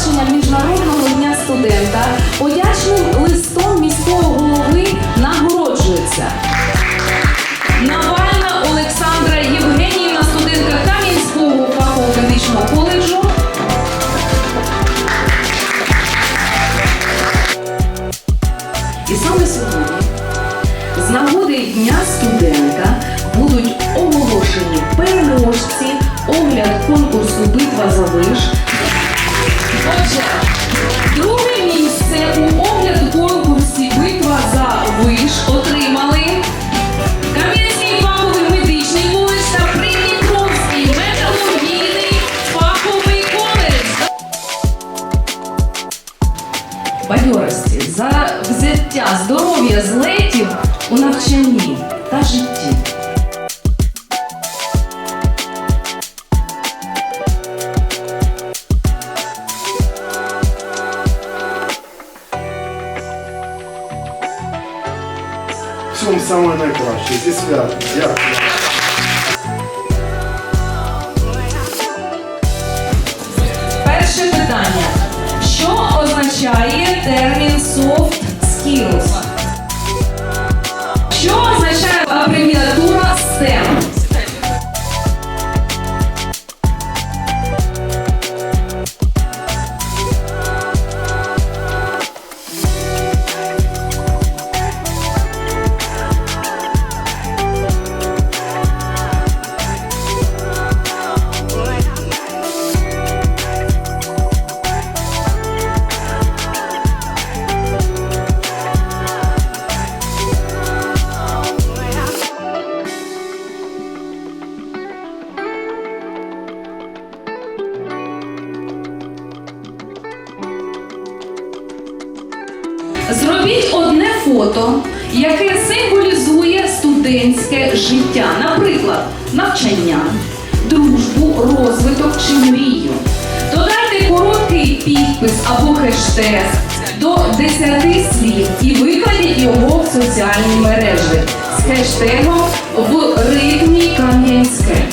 відзначення Міжнародного дня студента подячним листом міського голови нагороджується Навальна Олександра Євгенівна, студентка Кам'янського фахового медичного коледжу. І саме сьогодні, з нагоди Дня студента, будуть оголошені переможці огляд конкурсу Битва за виш. Отже, друге місце у огляд конкурсі Битва за виш отримали Кам'янський фаховий медичний коледж та Придніпровський металургійний фаховий коледж. Бадьорості за взяття здоров'я злетів Всьому саме найкраще. Зі святом. Дякую. Перше питання. Що означає термін Зробіть одне фото, яке символізує студентське життя, наприклад, навчання, дружбу, розвиток чи мрію. Додайте короткий підпис або хештег до 10 слів і викладіть його в соціальні мережі з хештегом в ритмі Кам'янське.